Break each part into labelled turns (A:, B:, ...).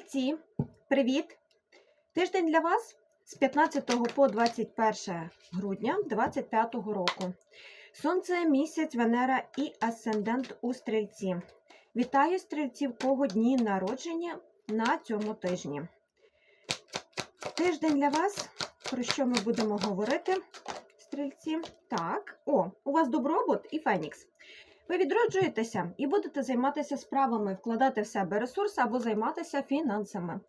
A: Стрільці, привіт! Тиждень для вас з 15 по 21 грудня 2025 року. Сонце, місяць, Венера і Асцендент у стрільці. Вітаю стрільців, кого дні народження на цьому тижні. Тиждень для вас, про що ми будемо говорити, стрільці? Так, о, у вас добробут і Фенікс. Ви відроджуєтеся і будете займатися справами, вкладати в себе ресурси або займатися фінансами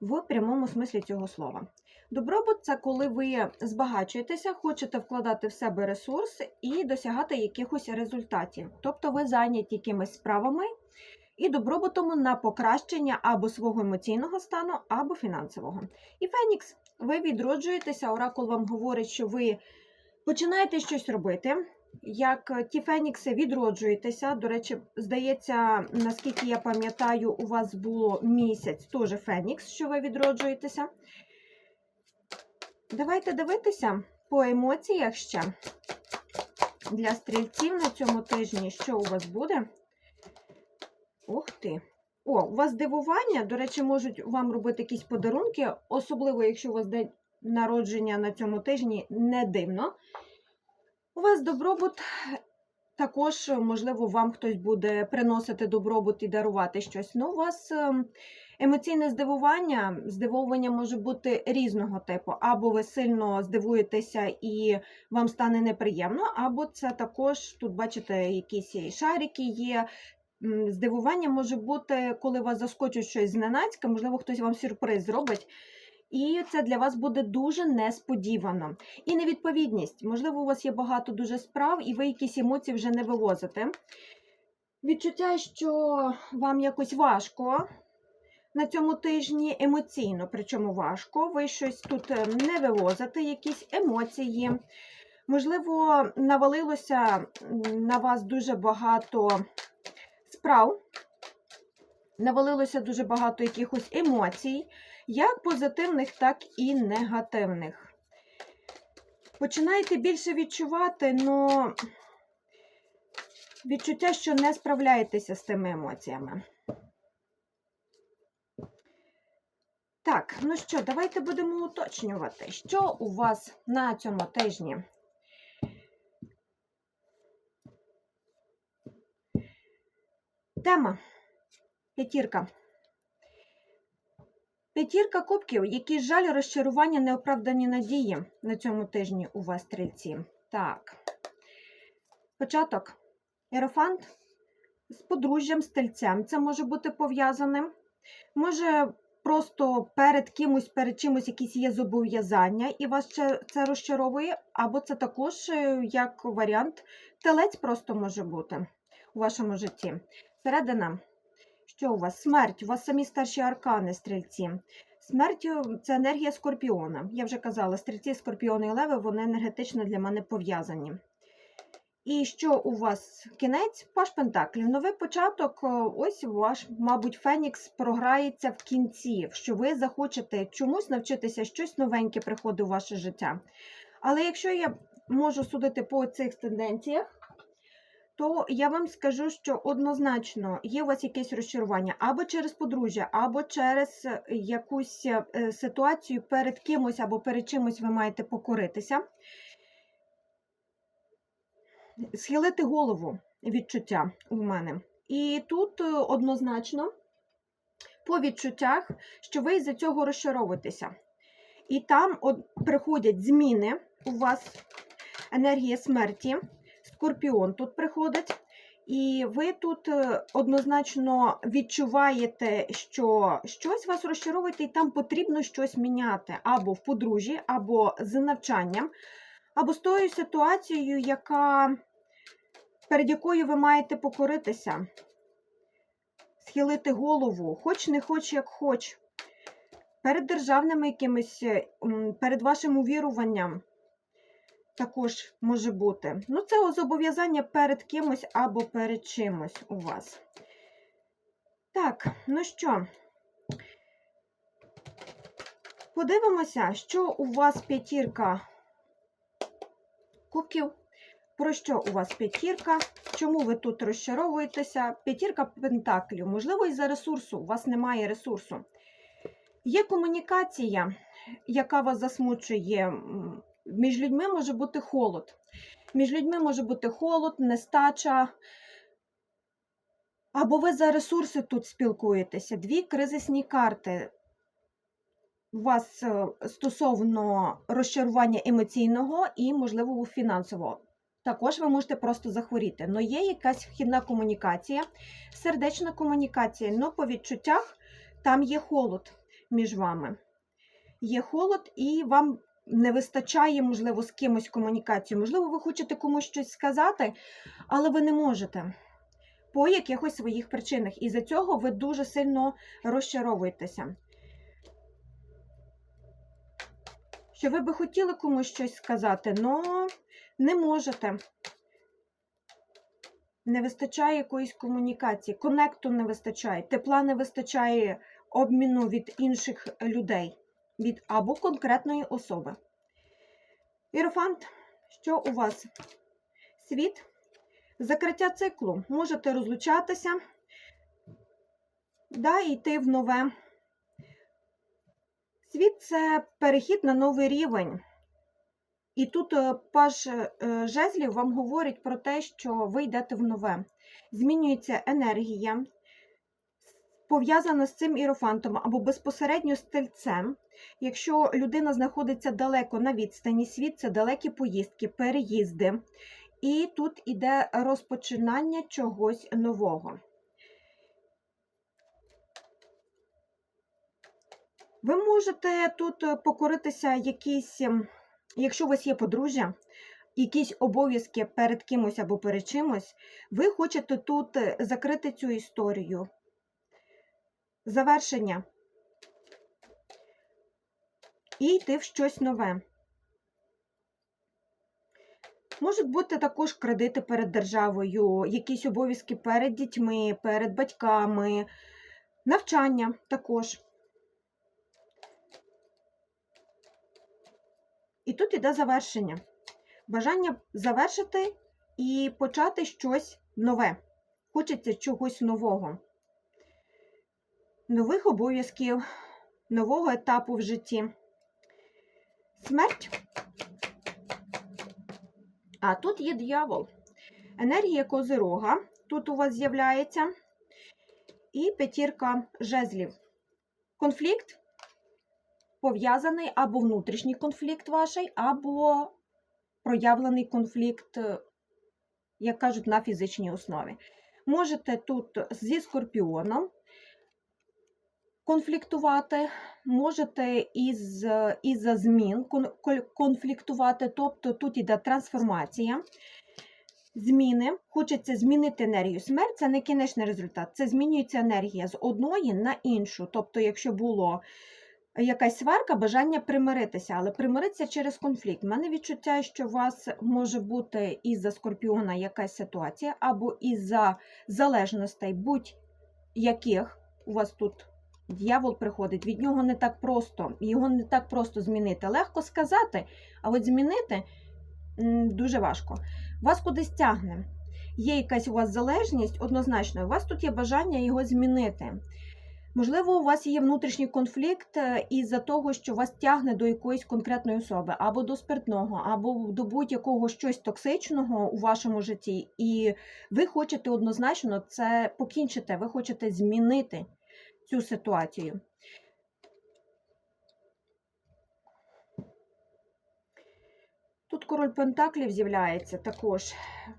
A: в прямому смислі цього слова. Добробут це коли ви збагачуєтеся, хочете вкладати в себе ресурси і досягати якихось результатів. Тобто ви зайняті якимись справами і добробутом на покращення або свого емоційного стану, або фінансового. І Фенікс, ви відроджуєтеся, оракул вам говорить, що ви починаєте щось робити як ті фенікси відроджуєтеся. До речі, здається, наскільки я пам'ятаю, у вас було місяць теж фенікс, що ви відроджуєтеся. Давайте дивитися по емоціях ще для стрільців на цьому тижні, що у вас буде. Ух ти! О, у вас дивування, до речі, можуть вам робити якісь подарунки, особливо, якщо у вас день народження на цьому тижні не дивно. У вас добробут також, можливо, вам хтось буде приносити добробут і дарувати щось. Ну, у вас ем, емоційне здивування, здивовування може бути різного типу. Або ви сильно здивуєтеся і вам стане неприємно, або це також, тут, бачите, якісь шарики є. Здивування може бути, коли вас заскочить щось зненацька, можливо, хтось вам сюрприз зробить. І це для вас буде дуже несподівано. І невідповідність. Можливо, у вас є багато дуже справ, і ви якісь емоції вже не вивозите. Відчуття, що вам якось важко на цьому тижні емоційно, причому важко. Ви щось тут е, не вивозите, якісь емоції. Можливо, навалилося на вас дуже багато справ, навалилося дуже багато якихось емоцій як позитивних, так і негативних. Починаєте більше відчувати, але відчуття, що не справляєтеся з тими емоціями. Так, ну що, давайте будемо уточнювати, що у вас на цьому тижні. Тема п'ятірка. П'ятірка кубків, які жаль, розчарування, неоправдані надії на цьому тижні у вас стрільці. Так. Початок. Ерофант з подружжям, стельцем. Це може бути пов'язаним. Може, просто перед кимось, перед чимось якісь є зобов'язання, і вас це розчаровує, або це також, е, як варіант, телець просто може бути у вашому житті. Середина. Що у вас? Смерть, у вас самі старші аркани, стрільці. Смерть це енергія скорпіона. Я вже казала, стрільці, скорпіони і леви, вони енергетично для мене пов'язані. І що у вас кінець? Паш Пентаклів. Новий початок, ось ваш, мабуть, Фенікс програється в кінці, що ви захочете чомусь навчитися щось новеньке приходить у ваше життя. Але якщо я можу судити по цих тенденціях, то я вам скажу, що однозначно є у вас якесь розчарування або через подружжя, або через е, якусь е, ситуацію перед кимось або перед чимось ви маєте покоритися. Схилити голову відчуття у мене. І тут е, однозначно по відчуттях, що ви із-за цього розчаровуєтеся. І там приходять зміни у вас енергія смерті. Скорпіон тут приходить, і ви тут е, однозначно відчуваєте, що щось вас розчаровує, і там потрібно щось міняти або в подружжі, або з навчанням, або з тою ситуацією, яка, перед якою ви маєте покоритися, схилити голову, хоч не хоч, як хоч, перед державними якимись, перед вашим увіруванням також може бути. Ну, це зобов'язання перед кимось або перед чимось у вас. Так, ну що, подивимося, що у вас п'ятірка кубків. Про що у вас п'ятірка? Чому ви тут розчаровуєтеся? П'ятірка пентаклів. Можливо, із-за ресурсу. У вас немає ресурсу. Є комунікація, яка вас засмучує. Між людьми може бути холод. Між людьми може бути холод, нестача. Або ви за ресурси тут спілкуєтеся. Дві кризисні карти. У вас е, стосовно розчарування емоційного і, можливо, фінансового. Також ви можете просто захворіти. Но є якась вхідна комунікація, сердечна комунікація, але по відчуттях там є холод між вами. Є холод, і вам не вистачає, можливо, з кимось комунікації. Можливо, ви хочете комусь щось сказати, але ви не можете по якихось своїх причинах. І за цього ви дуже сильно розчаровуєтеся. Що ви би хотіли комусь щось сказати, але не можете. Не вистачає якоїсь комунікації, конекту не вистачає, тепла не вистачає обміну від інших людей, від або конкретної особи. Ірофант, що у вас? Світ, закриття циклу. Можете розлучатися, да, йти в нове. Світ це перехід на новий рівень. І тут е, паж е, жезлів вам говорить про те, що ви йдете в нове. Змінюється енергія, пов'язана з цим ірофантом або безпосередньо з тельцем. Якщо людина знаходиться далеко на відстані, світ це далекі поїздки, переїзди. І тут іде розпочинання чогось нового. Ви можете тут покоритися якісь, ем, якщо у вас є подружжя, якісь обов'язки перед кимось або перед чимось, ви хочете тут закрити цю історію. Завершення. І йти в щось нове. Можуть бути також кредити перед державою, якісь обов'язки перед дітьми, перед батьками, навчання також. І тут іде завершення. Бажання завершити і почати щось нове. Хочеться чогось нового, нових обов'язків, нового етапу в житті. Смерть. А тут є дьявол. Енергія козирога. Тут у вас з'являється. І п'ятірка жезлів. Конфлікт пов'язаний або внутрішній конфлікт ваш, або проявлений конфлікт, е, як кажуть, на фізичній основі. Можете тут зі скорпіоном конфліктувати, можете із, із-за змін конфліктувати, тобто тут іде трансформація. Зміни, хочеться змінити енергію. Смерть це не кінечний результат, це змінюється енергія з одної на іншу. Тобто, якщо було якась сварка, бажання примиритися, але примиритися через конфлікт. У мене відчуття, що у вас може бути із-за скорпіона якась ситуація, або із-за залежностей будь-яких у вас тут. Дьявол приходить, від нього не так просто, його не так просто змінити. Легко сказати, а от змінити дуже важко. Вас кудись тягне. Є якась у вас залежність, однозначно, у вас тут є бажання його змінити. Можливо, у вас є внутрішній конфлікт е, із-за того, що вас тягне до якоїсь конкретної особи, або до спиртного, або до будь-якого щось токсичного у вашому житті, і ви хочете однозначно це покінчити, ви хочете змінити цю ситуацію. Тут король Пентаклів з'являється також.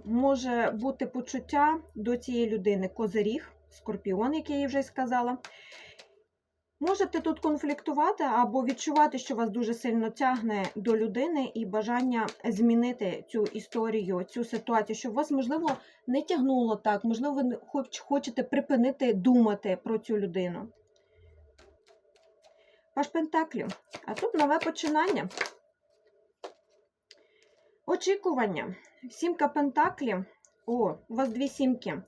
A: Може бути почуття до цієї людини козиріг, скорпіон, як я їй вже сказала. Можете тут конфліктувати або відчувати, що вас дуже сильно тягне до людини і бажання змінити цю історію, цю ситуацію, щоб вас, можливо, не тягнуло так, можливо, ви хоч- хочете припинити думати про цю людину. Паш Пентаклів. А тут нове починання. Очікування. Сімка Пентаклів. О, у вас дві сімки.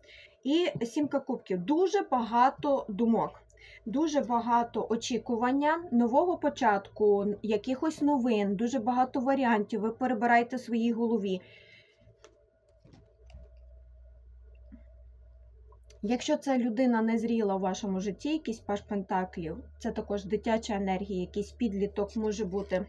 A: І сімка кубків. Дуже багато думок. Дуже багато очікування, нового початку, якихось новин, дуже багато варіантів. Ви перебираєте в своїй голові. Якщо це людина незріла у вашому житті, якийсь паш пентаклів, це також дитяча енергія, якийсь підліток може бути.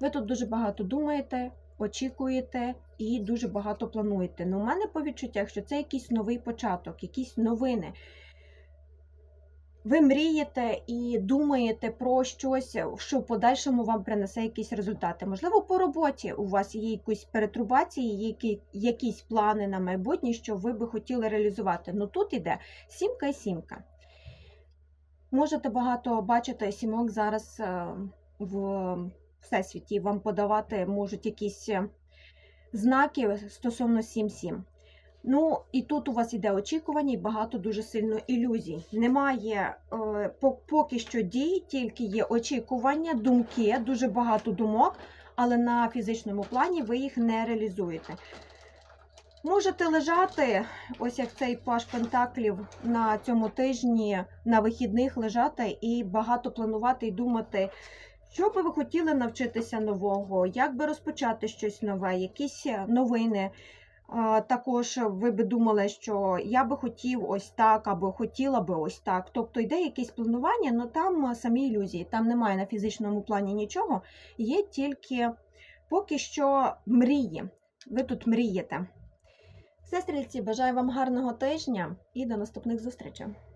A: Ви тут дуже багато думаєте, очікуєте і дуже багато плануєте. Ну, у мене по відчуттях, що це якийсь новий початок, якісь новини. Ви мрієте і думаєте про щось, що в подальшому вам принесе якісь результати. Можливо, по роботі у вас є якісь перетрубації, які, якісь плани на майбутнє, що ви би хотіли реалізувати. Ну тут іде сімка і сімка. Можете багато бачити сімок зараз е, в всесвіті. Вам подавати можуть якісь е, знаки стосовно 7-7. Ну, і тут у вас іде очікування і багато дуже сильно ілюзій. Немає е, поки що дій, тільки є очікування, думки, дуже багато думок, але на фізичному плані ви їх не реалізуєте. Можете лежати, ось як цей паш Пентаклів на цьому тижні на вихідних лежати і багато планувати і думати, що би ви хотіли навчитися нового, як би розпочати щось нове, якісь новини. Також ви би думали, що я би хотів ось так, або хотіла би ось так. Тобто йде якесь планування, але там самі ілюзії, там немає на фізичному плані нічого, є тільки поки що мрії. Ви тут мрієте. Сестрільці, бажаю вам гарного тижня і до наступних зустрічей.